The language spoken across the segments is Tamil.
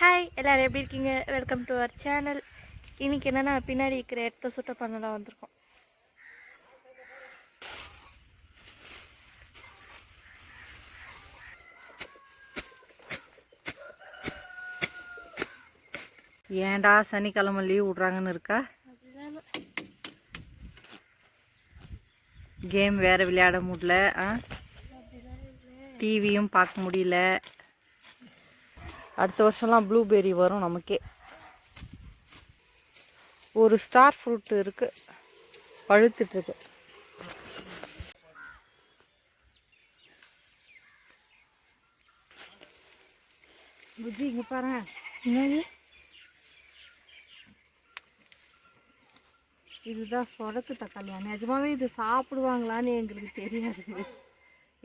ஹாய் எல்லோரும் எப்படி இருக்கீங்க? வெல்கம் டு அவர் சேனல் இன்னைக்கு என்னென்னா பின்னாடி இருக்கிற இடத்த சுட்ட பண்ணலாம் வந்திருக்கோம். ஏன்டா சனிக்கிழமை லீவ் விட்றாங்கன்னு இருக்கா? கேம் வேறு விளையாட முடியல ஆ? டிவியும் பார்க்க முடியல. அடுத்த வருஷம்லாம் ப்ளூபெர்ரி வரும் நமக்கே. ஒரு ஸ்டார் ஃப்ரூட் இருக்கு. பழுத்துட்ருக்கு புத்தி இங்கே பாரு என்னது? இதுதான் சொடக்கு தக்காளி. நிஜமாவே இது சாப்பிடுவாங்களான்னு எங்களுக்கு தெரியாது.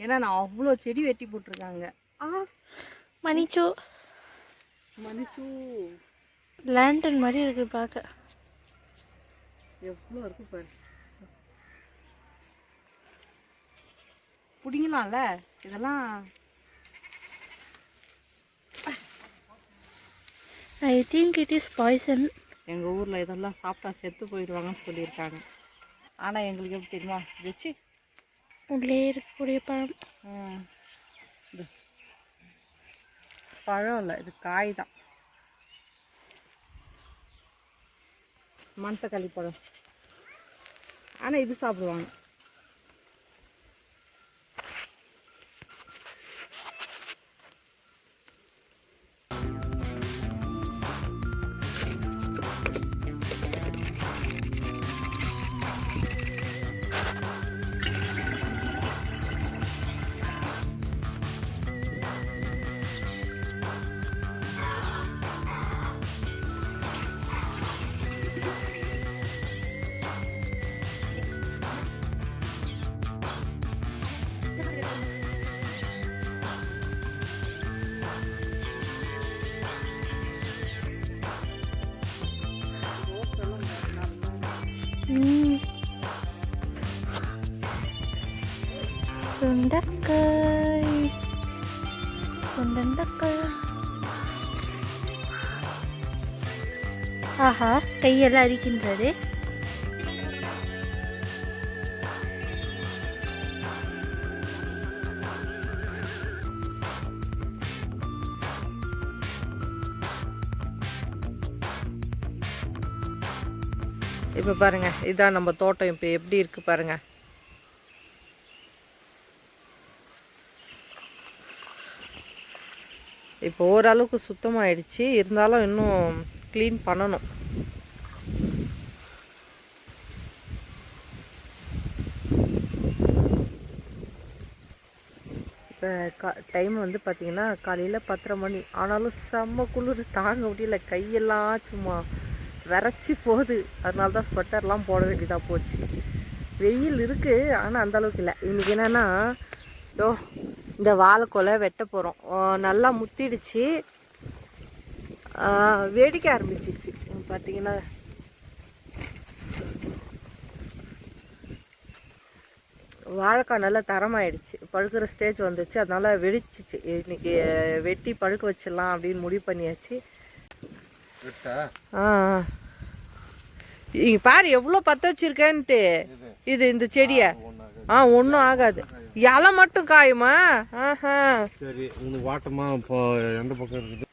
ஏன்னா நான் அவ்வளோ செடி வெட்டி போட்டிருக்காங்க. ஆ மணிச்சோ மனுஷு லேண்டன் மாதிரி இருக்கு பார்க்க எவ்வளோ இருக்கு பாரு. பிடிங்கலாம்ல? இதெல்லாம். I think it is poison எங்கள் ஊரில் இதெல்லாம் சாப்பிட்டா செத்து போயிடுவாங்கன்னு சொல்லியிருக்காங்க. ஆனால் எங்களுக்கு எப்படி தெரியுமா? வச்சு. உள்ளே இருக்கக்கூடிய பழம். பழம் இல்லை இது காய் தான். மணத்தக்காளி பழம். ஆனால் இது சாப்பிடுவாங்க. சுண்டக்காய் சுண்டக்காய் ஆஹா கையெல்லாம் அரிக்கின்றது. இப்போ பாருங்கள் இதான் நம்ம தோட்டம். இப்போ எப்படி இருக்குது பாருங்கள் இப்போ ஓரளவுக்கு சுத்தமாகிடுச்சு இருந்தாலும் இன்னும் க்ளீன் பண்ணணும். இப்போ கா டைம் வந்து பார்த்திங்கன்னா காலையில் பத்தரை மணி. ஆனாலும் செம்ம குளிர் தாங்க முடியல. கையெல்லாம் சும்மா விரைச்சி போகுது. அதனால தான் ஸ்வெட்டர்லாம் போட வேண்டியதாக போச்சு. வெயில் இருக்குது ஆனால் அந்த அளவுக்கு இல்லை. இன்றைக்கி என்னென்னா தோ இந்த வாழைக்கொலை வெட்ட போகிறோம் நல்லா முத்திடுச்சு. வேடிக்க ஆரம்பிச்சிச்சு பார்த்தீங்கன்னா வாழைக்காய் நல்லா தரமாயிடுச்சு. பழுக்கிற ஸ்டேஜ் வந்துச்சு. அதனால் வெடிச்சிச்சு. இன்றைக்கி வெட்டி பழுக்க வச்சிடலாம் அப்படின்னு முடிவு பண்ணியாச்சு. ஆ. இங்க பாரு எவ்வளோ பற்ற வச்சிருக்கேன்ட்டு. இது. இந்த செடியை. ஆ ஒன்றும் ஆகாது. இலை மட்டும் காயுமா? ஆஹா. சரி வாட்டமா இப்போ எந்த பக்கம் இருக்குது.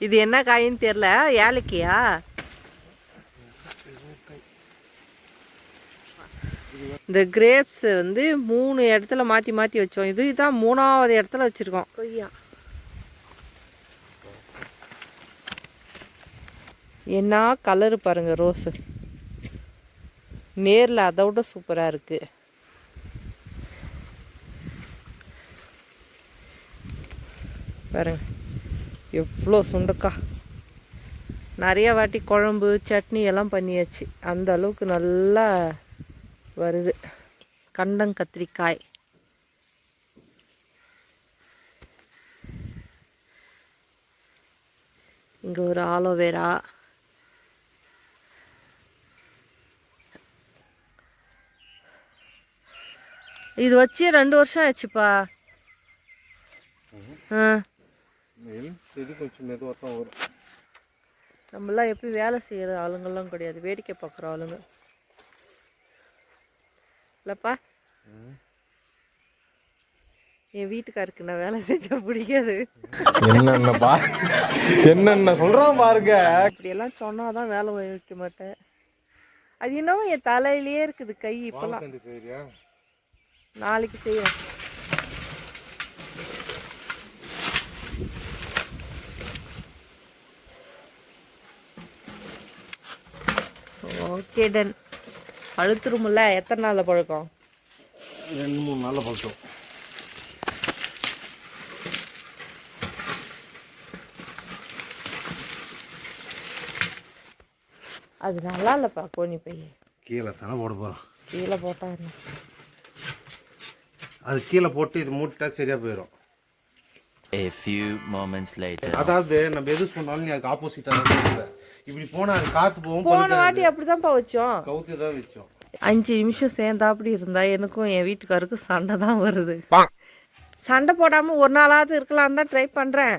இது என்ன காயின்னு தெரில ஏலக்கியா? இந்த கிரேப்ஸ் வந்து மூணு இடத்துல மாற்றி மாற்றி வச்சோம். இது தான் மூணாவது இடத்துல வச்சுருக்கோம். கொய்யா. என்ன கலரு பாருங்க ரோஸு நேரில் அதை விட சூப்பராக இருக்கு. பாருங்க எவ்வளோ சுண்டக்காய் நிறைய வாட்டி குழம்பு சட்னி எல்லாம் பண்ணியாச்சு. அந்த அளவுக்கு நல்லா வருது. கண்டம் கத்திரிக்காய். இங்கே ஒரு ஆலோவேரா. இது வச்சு ரெண்டு வருஷம் ஆச்சுப்பா நம்மளாம் எப்படி வேலை செய்கிற ஆளுங்கெல்லாம் கிடையாது. வேடிக்கை பார்க்குற ஆளுங்க. இல்லைப்பா. என் வீட்டுக்காருக்கு நான் வேலை செஞ்சா பிடிக்காது. என்னென்ன பா என்னென்ன சொல்கிறான் பாருங்க. இப்படியெல்லாம் சொன்னால் தான் வேலை வைக்க மாட்டேன். அது என்னவோ என் தலையிலேயே இருக்குது கை இப்போலாம் சரியா நாளைக்கு செய்யறேன் ஓகே டன். அழுத்துருமுல்ல? எத்தனை நாளில் பழக்கம்? ரெண்டு மூணு நாளில் பழக்கம். அது நல்லா இல்லைப்பா கோணி பை. கீழே தானே போட போகிறோம் கீழே போட்டா என்ன? அது கீழே போட்டு இது மூட்டா சரியாக போயிடும் A few moments later. அதாவது நம்ம எது சொன்னாலும் நீ அதுக்கு ஆப்போசிட்டாக இப்படி போனால் அது காற்று போகும் போன வாட்டி அப்படிதான்ப்பா வச்சோம். கவுத்து தான் வச்சோம். அஞ்சு நிமிஷம் சேர்ந்தா அப்படி இருந்தா எனக்கும் என் வீட்டுக்காருக்கும் சண்டை தான் வருது. சண்டை போடாமல் ஒரு நாளாவது இருக்கலாம் தான் ட்ரை பண்ணுறேன்